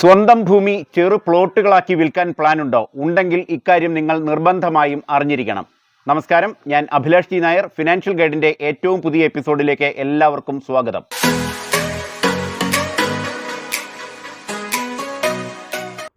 സ്വന്തം ഭൂമി ചെറു പ്ലോട്ടുകളാക്കി വിൽക്കാൻ പ്ലാൻ ഉണ്ടോ ഉണ്ടെങ്കിൽ ഇക്കാര്യം നിങ്ങൾ നിർബന്ധമായും അറിഞ്ഞിരിക്കണം. നമസ്കാരം. ഞാൻ അഭിലാഷ് ജി നായർ. ഫിനാൻഷ്യൽ ഗൈഡിന്റെ ഏറ്റവും പുതിയ എപ്പിസോഡിലേക്ക് എല്ലാവർക്കും സ്വാഗതം.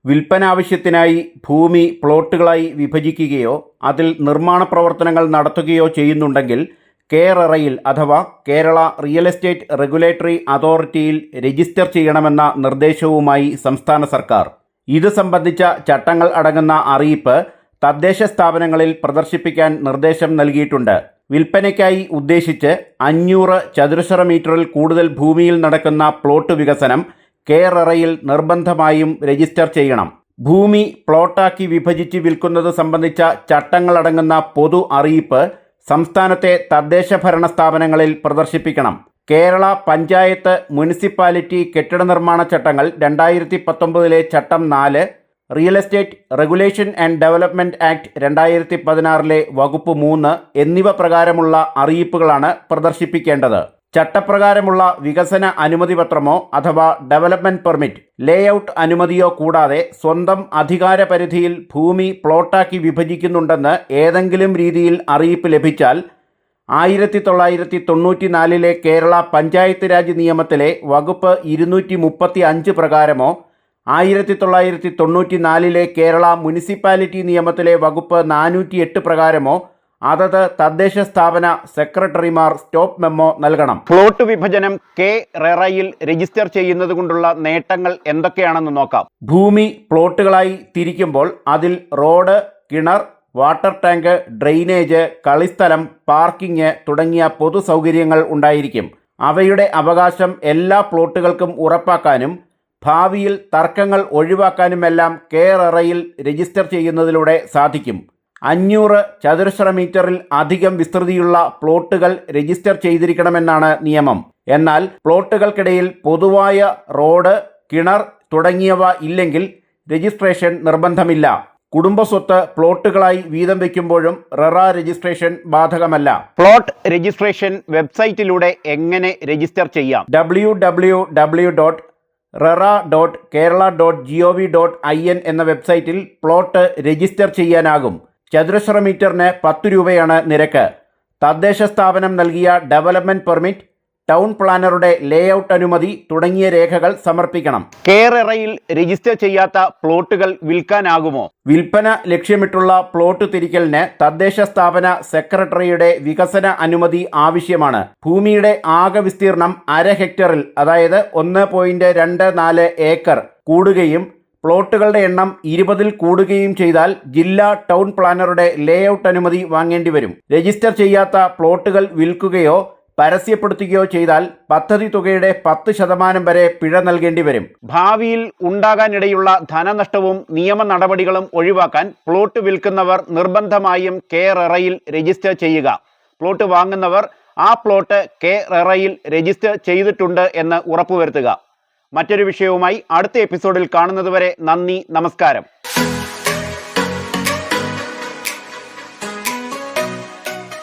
വിൽപ്പന ആവശ്യത്തിനായി ഭൂമി പ്ലോട്ടുകളായി വിഭജിക്കുകയോ അതിൽ നിർമ്മാണ പ്രവർത്തനങ്ങൾ നടത്തുകയോ ചെയ്യുന്നുണ്ടെങ്കിൽ കേരറയിൽ അഥവാ കേരള റിയൽ എസ്റ്റേറ്റ് റെഗുലേറ്ററി അതോറിറ്റിയിൽ രജിസ്റ്റർ ചെയ്യണമെന്ന നിർദ്ദേശവുമായി സംസ്ഥാന സർക്കാർ. ഇത് സംബന്ധിച്ച ചട്ടങ്ങൾ അടങ്ങുന്ന അറിയിപ്പ് തദ്ദേശ സ്ഥാപനങ്ങളിൽ പ്രദർശിപ്പിക്കാൻ നിർദ്ദേശം നൽകിയിട്ടുണ്ട്. വിൽപ്പനയ്ക്കായി ഉദ്ദേശിച്ച് അഞ്ഞൂറ് ചതുരശ്ര മീറ്ററിൽ കൂടുതൽ ഭൂമിയിൽ നടക്കുന്ന പ്ലോട്ട് വികസനം കേരറയിൽ നിർബന്ധമായും രജിസ്റ്റർ ചെയ്യണം. ഭൂമി പ്ലോട്ടാക്കി വിഭജിച്ച് വിൽക്കുന്നത് സംബന്ധിച്ച ചട്ടങ്ങളടങ്ങുന്ന പൊതു അറിയിപ്പ് സംസ്ഥാനത്തെ തദ്ദേശ ഭരണ സ്ഥാപനങ്ങളിൽ പ്രദർശിപ്പിക്കണം. കേരള പഞ്ചായത്ത് മുനിസിപ്പാലിറ്റി കെട്ടിട നിർമ്മാണ ചട്ടങ്ങൾ രണ്ടായിരത്തി പത്തൊമ്പതിലെ ചട്ടം നാല് real estate regulation and development act രണ്ടായിരത്തി പതിനാറിലെ വകുപ്പ് മൂന്ന് എന്നിവ പ്രകാരമുള്ള അറിയിപ്പുകളാണ് പ്രദർശിപ്പിക്കേണ്ടത്. ചട്ടപ്രകാരമുള്ള വികസന അനുമതി പത്രമോ അഥവാ ഡെവലപ്മെന്റ് പെർമിറ്റ് ലേഔട്ട് അനുമതിയോ കൂടാതെ സ്വന്തം അധികാര പരിധിയിൽ ഭൂമി പ്ലോട്ടാക്കി വിഭജിക്കുന്നുണ്ടെന്ന് ഏതെങ്കിലും രീതിയിൽ അറിയിപ്പ് ലഭിച്ചാൽ ആയിരത്തി തൊള്ളായിരത്തി തൊണ്ണൂറ്റിനാലിലെ കേരള പഞ്ചായത്ത് രാജ് നിയമത്തിലെ വകുപ്പ് ഇരുന്നൂറ്റി മുപ്പത്തി അഞ്ച് പ്രകാരമോ ആയിരത്തി തൊള്ളായിരത്തി തൊണ്ണൂറ്റിനാലിലെ കേരള മുനിസിപ്പാലിറ്റി നിയമത്തിലെ വകുപ്പ് നാനൂറ്റി എട്ട് പ്രകാരമോ അതത് തദ്ദേശ സ്ഥാപന സെക്രട്ടറിമാർ സ്റ്റോപ്പ് മെമ്മോ നൽകണം. പ്ലോട്ട് വിഭജനം കെ റെറയിൽ രജിസ്റ്റർ ചെയ്യുന്നത് കൊണ്ടുള്ള നേട്ടങ്ങൾ എന്തൊക്കെയാണെന്ന് നോക്കാം. ഭൂമി പ്ലോട്ടുകളായി തിരിക്കുമ്പോൾ അതിൽ റോഡ് കിണർ വാട്ടർ ടാങ്ക് ഡ്രെയിനേജ് കളിസ്ഥലം പാർക്കിംഗ് തുടങ്ങിയ പൊതു സൗകര്യങ്ങൾ ഉണ്ടായിരിക്കും. അവയുടെ അവകാശം എല്ലാ പ്ലോട്ടുകൾക്കും ഉറപ്പാക്കാനും ഭാവിയിൽ തർക്കങ്ങൾ ഒഴിവാക്കാനുമെല്ലാം കെ റെറയിൽ രജിസ്റ്റർ ചെയ്യുന്നതിലൂടെ സാധിക്കും. അഞ്ഞൂറ് ചതുരശ്ര മീറ്ററിൽ അധികം വിസ്തൃതിയുള്ള പ്ലോട്ടുകൾ രജിസ്റ്റർ ചെയ്തിരിക്കണമെന്നാണ് നിയമം. എന്നാൽ പ്ലോട്ടുകൾക്കിടയിൽ പൊതുവായ റോഡ് കിണർ തുടങ്ങിയവ ഇല്ലെങ്കിൽ രജിസ്ട്രേഷൻ നിർബന്ധമില്ല. കുടുംബസ്വത്ത് പ്ലോട്ടുകളായി വീതം വയ്ക്കുമ്പോഴും റെറ രജിസ്ട്രേഷൻ ബാധകമല്ല. പ്ലോട്ട് രജിസ്ട്രേഷൻ വെബ്സൈറ്റിലൂടെ എങ്ങനെ രജിസ്റ്റർ ചെയ്യാം? W W W dot RERA dot Kerala dot G O V dot I N എന്ന വെബ്സൈറ്റിൽ പ്ലോട്ട് രജിസ്റ്റർ ചെയ്യാനാകും. ചതുരശ്ര മീറ്ററിന് പത്ത് രൂപയാണ് നിരക്ക്. തദ്ദേശ സ്ഥാപനം നൽകിയ ഡെവലപ്മെന്റ് പെർമിറ്റ് ടൗൺ പ്ലാനറുടെ ലേഔട്ട് അനുമതി തുടങ്ങിയ രേഖകൾ സമർപ്പിക്കണം. കേരറയിൽ രജിസ്റ്റർ ചെയ്യാത്ത പ്ലോട്ടുകൾ വിൽക്കാനാകുമോ? വിൽപ്പന ലക്ഷ്യമിട്ടുള്ള പ്ലോട്ട് തിരിക്കലിന് തദ്ദേശ സ്ഥാപന സെക്രട്ടറിയുടെ വികസന അനുമതി ആവശ്യമാണ്. ഭൂമിയുടെ ആകെ വിസ്തീർണം അര ഹെക്ടറിൽ അതായത് ഒന്ന് പോയിന്റ് രണ്ട് നാല് ഏക്കർ കൂടുകയും പ്ലോട്ടുകളുടെ എണ്ണം ഇരുപതിൽ കൂടുകയും ചെയ്താൽ ജില്ലാ ടൗൺ പ്ലാനറുടെ ലേഔട്ട് അനുമതി വാങ്ങേണ്ടി വരും. രജിസ്റ്റർ ചെയ്യാത്ത പ്ലോട്ടുകൾ വിൽക്കുകയോ പരസ്യപ്പെടുത്തുകയോ ചെയ്താൽ പദ്ധതി തുകയുടെ പത്ത് ശതമാനം വരെ പിഴ നൽകേണ്ടി വരും. ഭാവിയിൽ ഉണ്ടാകാനിടയുള്ള ധനനഷ്ടവും നിയമ നടപടികളും ഒഴിവാക്കാൻ പ്ലോട്ട് വിൽക്കുന്നവർ നിർബന്ധമായും കെ റെറയിൽ രജിസ്റ്റർ ചെയ്യുക. പ്ലോട്ട് വാങ്ങുന്നവർ ആ പ്ലോട്ട് കെ റെറയിൽ രജിസ്റ്റർ ചെയ്തിട്ടുണ്ട് എന്ന് ഉറപ്പുവരുത്തുക. മറ്റൊരു വിഷയവുമായി അടുത്ത എപ്പിസോഡിൽ കാണുന്നതുവരെ നന്ദി നമസ്കാരം.